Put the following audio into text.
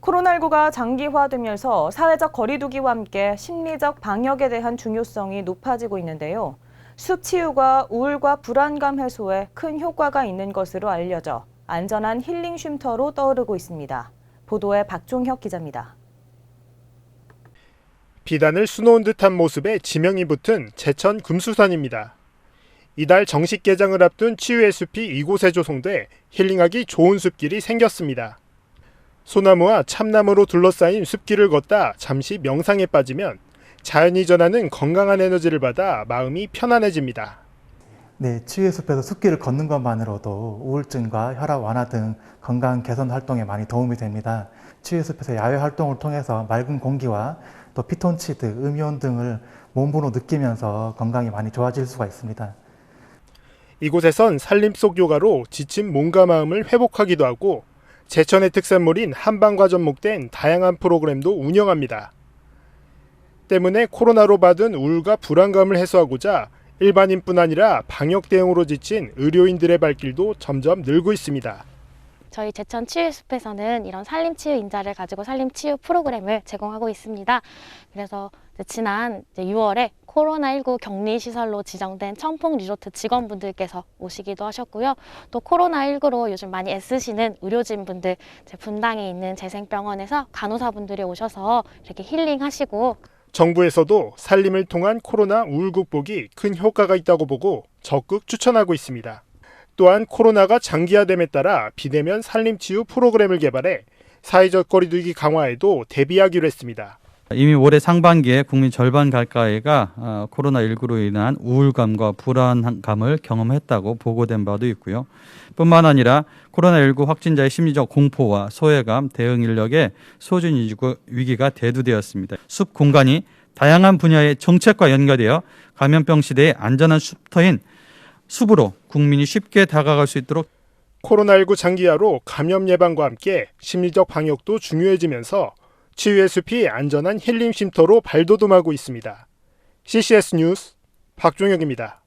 코로나19가 장기화되면서 사회적 거리두기와 함께 심리적 방역에 대한 중요성이 높아지고 있는데요. 숲 치유가 우울과 불안감 해소에 큰 효과가 있는 것으로 알려져 안전한 힐링 쉼터로 떠오르고 있습니다. 보도에 박종혁 기자입니다. 비단을 수놓은 듯한 모습에 지명이 붙은 제천 금수산입니다. 이달 정식 개장을 앞둔 치유의 숲이 이곳에 조성돼 힐링하기 좋은 숲길이 생겼습니다. 소나무와 참나무로 둘러싸인 숲길을 걷다 잠시 명상에 빠지면 자연이 전하는 건강한 에너지를 받아 마음이 편안해집니다. 네, 치유의 숲에서 숲길을 걷는 것만으로도 우울증과 혈압 완화 등 건강 개선 활동에 많이 도움이 됩니다. 치유의 숲에서 야외 활동을 통해서 맑은 공기와 또 피톤치드, 음이온 등을 몸으로 느끼면서 건강이 많이 좋아질 수가 있습니다. 이곳에선 산림 속 요가로 지친 몸과 마음을 회복하기도 하고 제천의 특산물인 한방과 접목된 다양한 프로그램도 운영합니다. 때문에 코로나로 받은 우울과 불안감을 해소하고자 일반인뿐 아니라 방역 대응으로 지친 의료인들의 발길도 점점 늘고 있습니다. 저희 제천 치유숲에서는 이런 산림치유 인자를 가지고 산림치유 프로그램을 제공하고 있습니다. 그래서 이제 지난 이제 6월에 코로나19 격리시설로 지정된 청풍 리조트 직원분들께서 오시기도 하셨고요. 또 코로나19로 요즘 많이 애쓰시는 의료진분들, 분당에 있는 재생병원에서 간호사분들이 오셔서 이렇게 힐링하시고 정부에서도 산림을 통한 코로나 우울 극복이 큰 효과가 있다고 보고 적극 추천하고 있습니다. 또한 코로나가 장기화됨에 따라 비대면 산림 치유 프로그램을 개발해 사회적 거리두기 강화에도 대비하기로 했습니다. 이미 올해 상반기에 국민 절반 가까이가 어, 코로나19로 인한 우울감과 불안감을 경험했다고 보고된 바도 있고요. 뿐만 아니라 코로나19 확진자의 심리적 공포와 소외감, 대응 인력의 소진 위기가 대두되었습니다. 숲 공간이 다양한 분야의 정책과 연계되어 감염병 시대의 안전한 숲터인 숲으로 국민이 쉽게 다가갈 수 있도록 코로나19 장기화로 감염 예방과 함께 심리적 방역도 중요해지면서 치유의 숲이 안전한 힐링 쉼터로 발돋움하고 있습니다. CCS 뉴스 박종혁입니다.